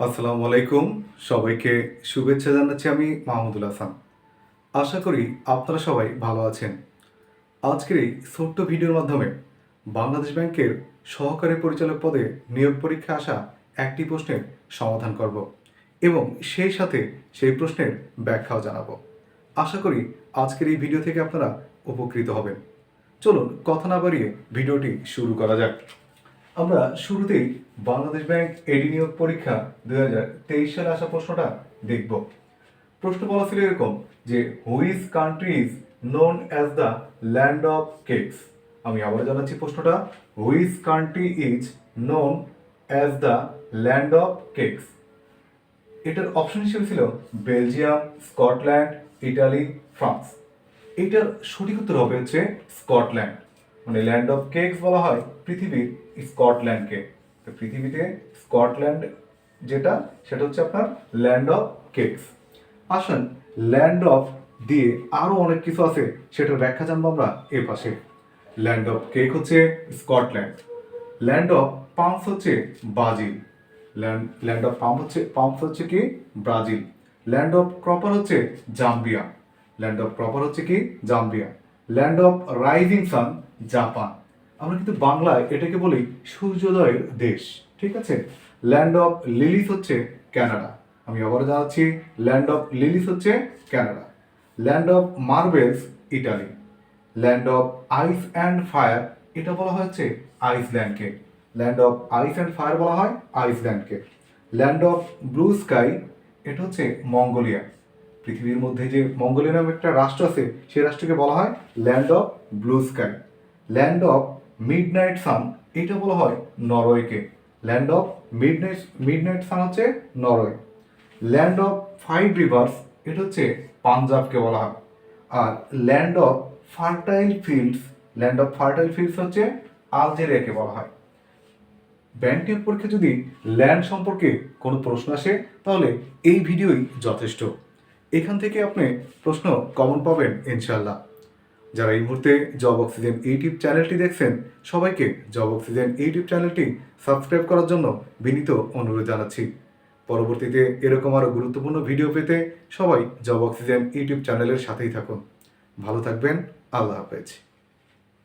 আসসালামু আলাইকুম। সবাইকে শুভেচ্ছা জানাচ্ছি আমি মাহমুদুল হাসান। আশা করি আপনারা সবাই ভালো আছেন। আজকের এই ছোট্ট ভিডিওর মাধ্যমে বাংলাদেশ ব্যাংকের সহকারী পরিচালক পদে নিয়োগ পরীক্ষা আসা একটি প্রশ্নের সমাধান করব এবং সেই সাথে সেই প্রশ্নের ব্যাখ্যাও জানাব। আশা করি আজকের এই ভিডিও থেকে আপনারা উপকৃত হবেন। চলুন কথা না বাড়িয়ে ভিডিওটি শুরু করা যাক। আমরা শুরুতেই বাংলাদেশ ব্যাংক এডি নিয়োগ পরীক্ষা দুই হাজার তেইশ সালে আসা প্রশ্নটা দেখব। প্রশ্ন বলা ছিল এরকম যে whose country is known as the land of cakes আমি আবার জানাচ্ছি প্রশ্নটা whose country is known as the land of cakes এটার অপশন হিসেবে ছিল বেলজিয়াম, স্কটল্যান্ড, ইটালি, ফ্রান্স। এটার সঠিক উত্তর হবে হচ্ছে স্কটল্যান্ড। মানে ল্যান্ড অফ কেকস বলা হয় পৃথিবীর স্কটল্যান্ডকে তো পৃথিবীতে স্কটল্যান্ড যেটা, সেটা হচ্ছে আপনার ল্যান্ড অফ কেকস আসুন ল্যান্ড অফ দিয়ে আরও অনেক কিছু আছে, সেটার ব্যাখ্যা জানব আমরা এ পাশে। ল্যান্ড অফ কেক হচ্ছে স্কটল্যান্ড ল্যান্ড অফ পাম্পস হচ্ছে Brazil land land of pump হচ্ছে পাম্পস হচ্ছে কি? ব্রাজিল ল্যান্ড অফ ক্রপার হচ্ছে জাম্বিয়া ল্যান্ড অফ ক্রপার হচ্ছে কি? Zambia land of rising sun Japan. আমরা কিন্তু বাংলায় এটাকে বলি সূর্যোদয়ের দেশ, ঠিক আছে? ল্যান্ড অফ লিলিস হচ্ছে কানাডা আমি আবার জানাচ্ছি ল্যান্ড অফ লিলিস হচ্ছে Canada land of marbles Italy land of ice and fire এটা বলা হচ্ছে আইসল্যান্ডকে land of ice and fire বলা হয় আইসল্যান্ডকে ল্যান্ড অফ ব্লু স্কাই এটা হচ্ছে মঙ্গোলিয়া। পৃথিবীর মধ্যে যে মঙ্গোলিয়া নামে একটা রাষ্ট্র আছে, সেই রাষ্ট্রকে বলা হয় land of blue sky land of midnight sun এটা বলা হয় নরওয়েকে। Land of midnight midnight sun হচ্ছে Norway. Land of five rivers এটা হচ্ছে পাঞ্জাবকে বলা হয়। আর land of fertile fields land of fertile fields হচ্ছে আলজেরিয়াকে বলা হয়। ব্যাংকের পরীক্ষা যদি ল্যান্ড সম্পর্কে কোনো প্রশ্ন আসে, তাহলে এই ভিডিওই যথেষ্ট। এখান থেকে আপনি প্রশ্ন কমন পাবেন ইনশাল্লাহ যারা এই মুহূর্তে জব অক্সিজেন ইউটিউব চ্যানেলটি দেখছেন, সবাইকে জব অক্সিজেন ইউটিউব চ্যানেলটি সাবস্ক্রাইব করার জন্য বিনীত অনুরোধ জানাচ্ছি। পরবর্তীতে এরকম আরও গুরুত্বপূর্ণ ভিডিও পেতে সবাই জব অক্সিজেন ইউটিউব চ্যানেলের সাথেই থাকুন। ভালো থাকবেন, আল্লাহ হাফেজ।